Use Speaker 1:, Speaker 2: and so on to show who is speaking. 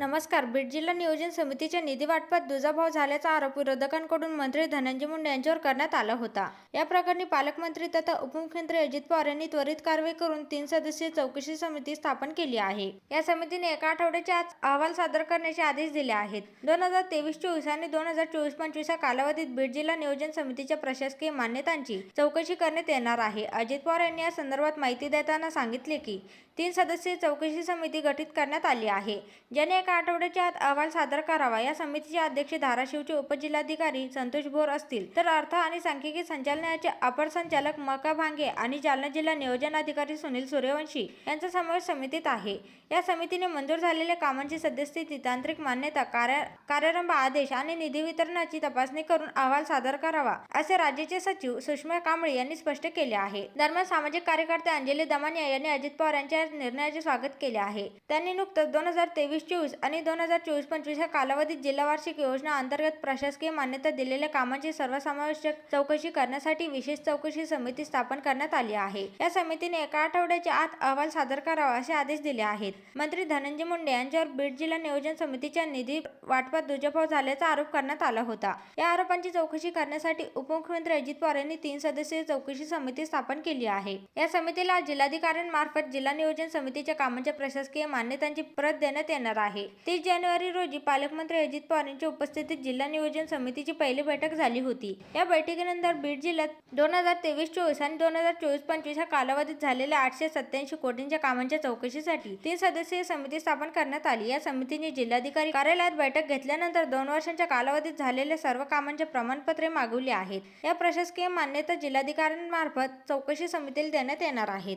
Speaker 1: नमस्कार. बीड जिल्हा नियोजन समितीच्या निधी वाटपात दुजाभाव झाल्याचा आरोप विरोधकांकडून मंत्री धनंजय मुंडे यांच्यावर करण्यात आला होता. या प्रकरणी पालकमंत्री तथा उपमुख्यमंत्री अजित पवार यांनी त्वरित कारवाई करून तीन सदस्यीय चौकशी समिती स्थापन केली आहे. या समितीने एका आठवड्याच्या आज अहवाल सादर करण्याचे आदेश दिले आहेत. दोन हजार तेवीस चोवीस आणि दोन हजार चोवीस पंचवीस या कालावधीत बीड जिल्हा नियोजन समितीच्या प्रशासकीय मान्यतांची चौकशी करण्यात येणार आहे. अजित पवार यांनी या संदर्भात माहिती देताना सांगितले की तीन सदस्यीय चौकशी समिती गठीत करण्यात आली आहे ज्याने एका आठवड्याच्या आत अहवाल सादर करावा. या समितीचे अध्यक्ष धाराशिवचे उपजिल्हाधिकारी संतोष बोर असतील. तर अर्थ आणि सांख्यिकी संचालनाचे अपर संचालक मका भांगे आणि जालना जिल्हा नियोजन अधिकारी सुनील सूर्यवंशी यांचा समावेश समितीत आहे. या समितीने मंजूर झालेल्या कामांची सद्यस्थिती तांत्रिक मान्यता कार्य कार्यारंभ आदेश आणि निधी वितरणाची तपासणी करून अहवाल सादर करावा असे राज्याचे सचिव सुषमा कांबळे यांनी स्पष्ट केले आहे. दरम्यान सामाजिक कार्यकर्ते अंजली दमानिया यांनी अजित पवार यांच्या निर्णयाचे स्वागत केले आहे. त्यांनी नुकतंच दोन हजार तेवीस चोवीस आणि दोन हजार चोवीस पंचवीस या कालावधीत जिल्हा वार्षिक योजना अंतर्गत प्रशासकीय मान्यता दिलेल्या कामांची सर्वसमावेशक चौकशी करण्यासाठी विशेष चौकशी समिती स्थापन करण्यात आली आहे. या समितीने एका आठवड्याच्या आत अहवाल सादर करावा असे आदेश दिले आहेत. मंत्री धनंजय मुंडे यांच्यावर बीड जिल्हा नियोजन समितीच्या निधी वाटपात दुजाभाव झाल्याचा आरोप करण्यात आला होता. या आरोपांची चौकशी करण्यासाठी उपमुख्यमंत्री अजित पवार यांनी तीन सदस्यीय चौकशी समिती स्थापन केली आहे. या समितीला जिल्हाधिकाऱ्यांमार्फत जिल्हा नियोजन समितीच्या कामांच्या प्रशासकीय मान्यतांची प्रत देण्यात येणार आहे. तीस जानेवारी रोजी पालकमंत्री अजित पवार यांच्या उपस्थितीत जिल्हा नियोजन समितीची पहिली बैठक झाली होती. या बैठकीनंतर बीड जिल्ह्यात दोन हजार तेवीस चोवीस आणि दोन हजार चोवीस पंचवीस या कालावधीत झालेल्या आठशे सत्याऐंशी कोटींच्या कामांच्या चौकशीसाठी तीन सदस्यीय समिती स्थापन करण्यात आली. या समितीने जिल्हाधिकारी कार्यालयात बैठक घेतल्यानंतर दोन वर्षांच्या कालावधीत झालेल्या सर्व कामांचे प्रमाणपत्रे मागवली आहेत. या प्रशासकीय मान्यता जिल्हाधिकाऱ्यांमार्फत चौकशी समितीला देण्यात येणार आहेत.